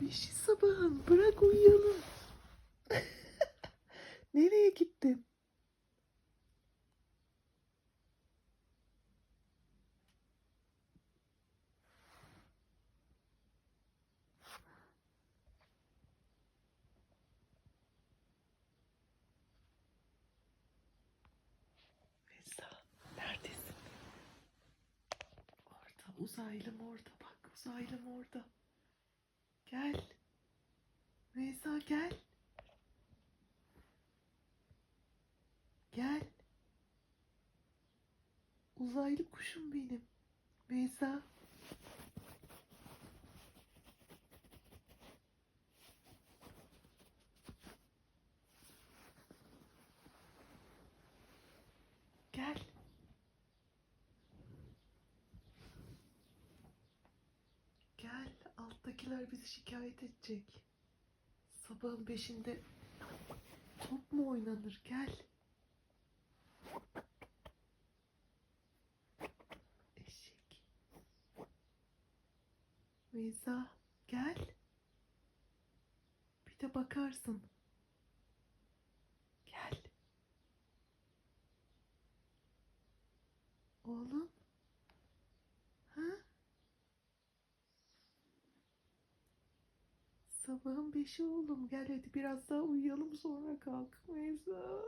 Beşi sabahın bırak uyuyalım. Nereye gittin? Neredesin? Orada uzaylım orada bak uzaylım orada. Gel. Reza gel. Gel. Uzaylı kuşum benim. Gel. Gel. Alttakiler bizi şikayet edecek. Sabahın beşinde top mu oynanır? Gel. Eşek. Beyza gel. Bir de bakarsın. Gel. Oğlum. Sabahın beşi oğlum. Gel hadi biraz daha uyuyalım sonra kalk. Beyza.